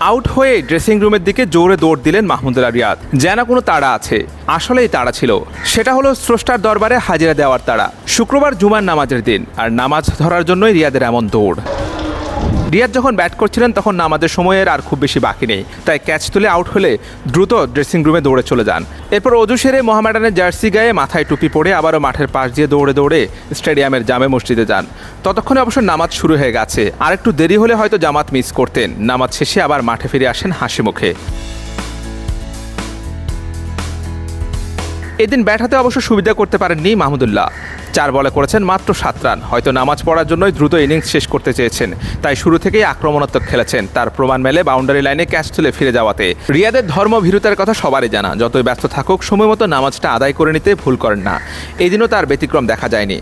Out হয়ে dressing রুমের দিকে জোরে দৌড় দিলেন মাহমুদুল্লাহ রিয়াদ। যেন কোনো তাড়া আছে। আসলেই তাড়া ছিল। সেটা হলো স্রষ্টার দরবারে হাজিরা দেওয়ার তাড়া। শুক্রবার জুমার নামাজের দিন। আর নামাজ ধরার জন্যই রিয়াদের এমন দৌড়। রিয়াদ যখন ব্যাট করছিলেন, তখন নামাজের সময়ের আর খুব বেশি বাকি নেই। তাই ক্যাচ তুলে আউট হলে দ্রুত ড্রেসিং রুমে দৌড়ে চলে যান। এরপর অজু সেরে মোহামেডানের জার্সি গায়ে মাথায় টুপি পরে আবারও মাঠের পাশ দিয়ে দৌড়ে দৌড়ে স্টেডিয়ামের জামে মসজিদে যান। ততক্ষণে অবশ্য নামাজ শুরু হয়ে গেছে। আর একটু দেরি হলে হয়তো জামাত মিস করতেন। নামাজ শেষে আবার মাঠে ফিরে আসেন হাসি মুখে। এদিন ব্যাট হাতে অবশ্য সুবিধা করতে পারেননি মাহমুদুল্লাহ। চার বলে করেছেন মাত্র সাত রান। হয়তো নামাজ পড়ার জন্যই দ্রুত ইনিংস শেষ করতে চেয়েছেন। তাই শুরু থেকেই আক্রমণাত্মক খেলেছেন। তার প্রমাণ মেলে বাউন্ডারি লাইনে ক্যাচ তুলে ফিরে যাওয়াতে। রিয়াদের ধর্মভীরুতার কথা সবারই জানা। যতই ব্যস্ত থাকুক, সময় মতো নামাজটা আদায় করে নিতে ভুল করেন না। এদিনও তার ব্যতিক্রম দেখা যায়নি।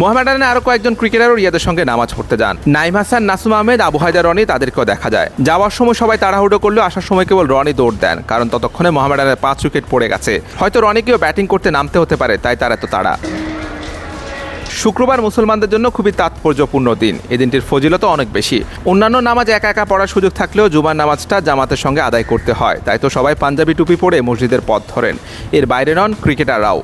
মোহামেডানে আরও কয়েকজন ক্রিকেটারও রিয়াদের সঙ্গে নামাজ পড়তে যান। নাইম হাসান, নাসুম আহমেদ, আবু হায়দার, রনি তাদেরকেও দেখা যায়। যাওয়ার সময় সবাই তাড়াহুড়ো করলেও আসার সময় কেবল রনি দৌড় দেন, কারণ ততক্ষণে মোহামেডানের পাঁচ উইকেট পড়ে গেছে। হয়তো রনিকেও ব্যাটিং করতে নামতে হতে পারে, তাই তার এত তাড়া। শুক্রবার মুসলমানদের জন্য খুবই তাৎপর্যপূর্ণ দিন। এই দিনটির ফজিলত অনেক বেশি। অন্যান্য নামাজ একা একা পড়ার সুযোগ থাকলেও জুমার নামাজটা জামাতের সঙ্গে আদায় করতে হয়। তাই তো সবাই পাঞ্জাবি টুপি পরে মসজিদের পথ ধরেন। এর বাইরে নন ক্রিকেটাররাও।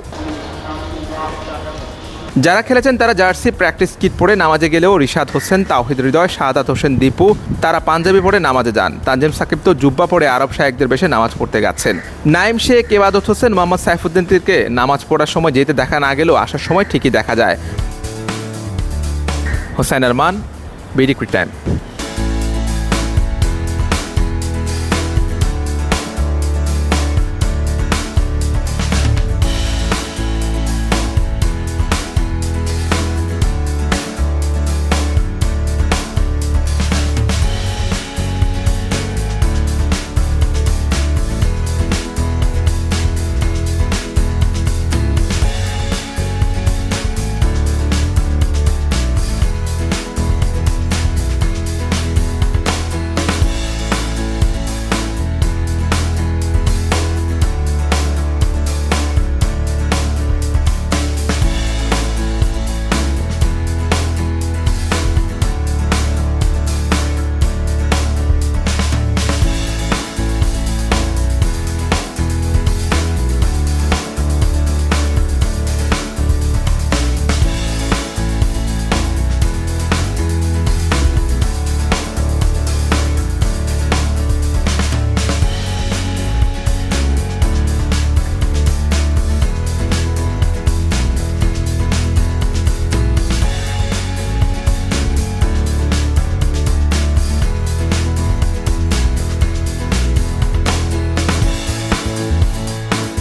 যারা খেলেছেন তারা জার্সি প্র্যাকটিস কিট পরে নামাজে গেলেও রিশাদ হোসেন, তাওহিদ হৃদয় শাহাদাত হোসেন, দীপু, তারা পাঞ্জাবি পরে নামাজে যান। তানজিম সাকিব তো জুব্বা পরে আরব শাহেকদের বেশে নামাজ পড়তে গেছেন। নাইম শেখ, এবাদত হোসেন, মোহাম্মদ সাইফুদ্দিন তীরকে নামাজ পড়ার সময় যেতে দেখা না গেলেও আসার সময় ঠিকই দেখা যায়। Hossain Arman, BD time.